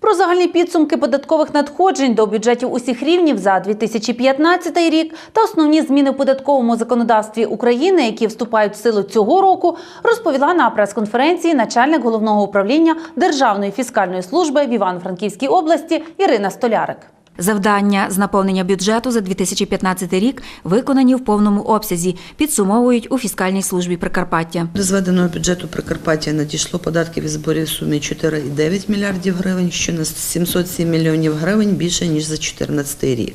Про загальні підсумки податкових надходжень до бюджетів усіх рівнів за 2015 рік та основні зміни в податковому законодавстві України, які вступають в силу цього року, розповіла на прес-конференції начальник головного управління Державної фіскальної служби в Івано-Франківській області Ірина Столярик. Завдання з наповнення бюджету за 2015 рік виконані в повному обсязі, підсумовують у фіскальній службі Прикарпаття. До зведеного бюджету Прикарпаття надійшло податків і зборів в сумі 4,9 мільярдів гривень, що на 707 мільйонів гривень більше, ніж за 2014 рік.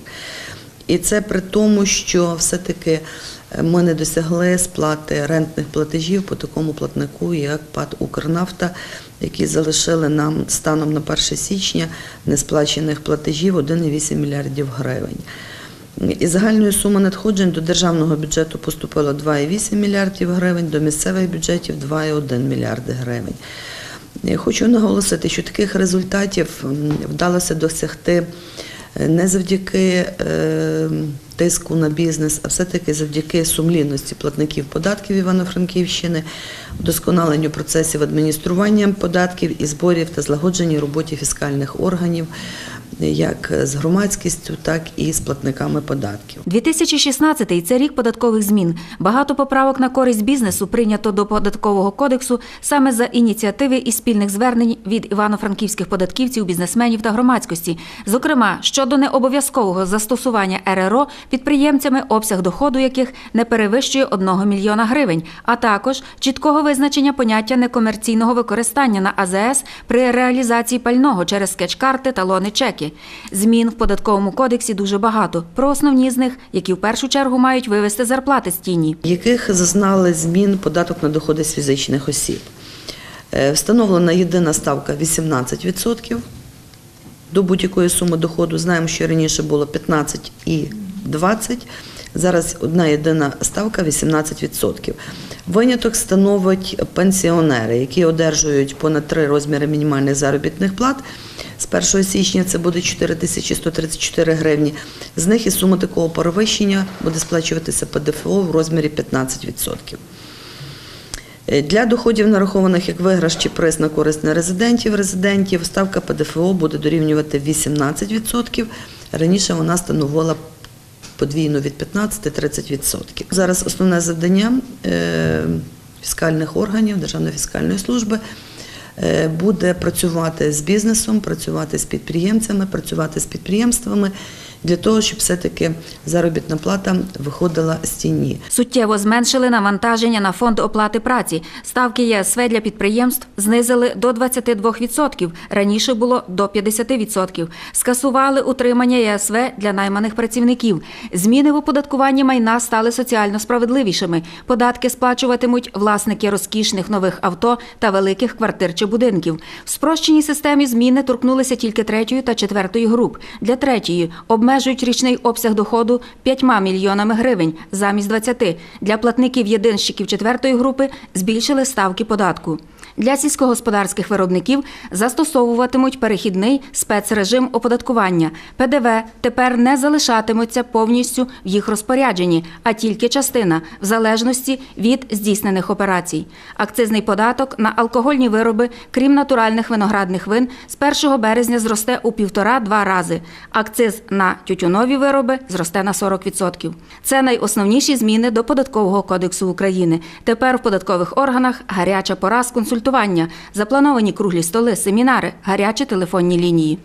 І це при тому, що все-таки ми не досягли сплати рентних платежів по такому платнику, як ПАД «Укрнафта», які залишили нам станом на 1 січня несплачених платежів 1,8 мільярдів гривень. Із загальної суми надходжень до державного бюджету поступило 2,8 мільярдів гривень, до місцевих бюджетів 2,1 мільярди гривень. Хочу наголосити, що таких результатів вдалося досягти е, не завдяки е, тиску на бізнес, а все-таки завдяки сумлінності платників податків Івано-Франківщини, вдосконаленню процесів адміністрування податків і зборів та злагодженій роботі фіскальних органів, як з громадськістю, так і з платниками податків. 2016 – це рік податкових змін. Багато поправок на користь бізнесу прийнято до податкового кодексу саме за ініціативи і спільних звернень від івано-франківських податківців, бізнесменів та громадськості. Зокрема, щодо необов'язкового застосування РРО підприємцями, обсяг доходу яких не перевищує 1 мільйона гривень, а також чіткого визначення поняття некомерційного використання на АЗС при реалізації пального через скетч-карти, талони, чеки. Змін в податковому кодексі дуже багато. Про основні з них, які в першу чергу мають вивести зарплати з тіні. яких зазнали змін податок на доходи з фізичних осіб. Е, Встановлена єдина ставка 18% до будь-якої суми доходу. Знаємо, що раніше було 15 і 20, зараз одна єдина ставка 18%. Виняток становить пенсіонери, які одержують понад три розміри мінімальних заробітних плат. З 1 січня це буде 4134 гривні. З них і сума такого перевищення буде сплачуватися ПДФО в розмірі 15%. Е, Для доходів, нарахованих як виграш чи приз на користь нерезидентів, резидентів, ставка ПДФО буде дорівнювати 18%. Раніше вона становила подвійно від 15-30%. Зараз основне завдання е, фіскальних органів, Державної фіскальної служби е, буде працювати з бізнесом, працювати з підприємцями, працювати з підприємствами для того, щоб все-таки заробітна плата виходила з тіні. Суттєво зменшили навантаження на фонд оплати праці. Ставки ЄСВ для підприємств знизили до 22%, раніше було до 50%. Скасували утримання ЄСВ для найманих працівників. Зміни в оподаткуванні майна стали соціально справедливішими. Податки сплачуватимуть власники розкішних нових авто та великих квартир чи будинків. В спрощеній системі зміни торкнулися тільки третьої та четвертої груп. Для третьої обмежують річний обсяг доходу 5 мільйонами гривень замість 20. Для платників єдинщиків четвертої групи збільшили ставки податку. Для сільськогосподарських виробників застосовуватимуть перехідний спецрежим оподаткування. ПДВ тепер не залишатиметься повністю в їх розпорядженні, а тільки частина, в залежності від здійснених операцій. Акцизний податок на алкогольні вироби, крім натуральних виноградних вин, з 1 березня зросте у півтора-два рази. Акциз на тютюнові вироби зросте на 40%. Це найосновніші зміни до податкового кодексу України. Тепер в податкових органах гаряча пора з консультування, заплановані круглі столи, семінари, гарячі телефонні лінії.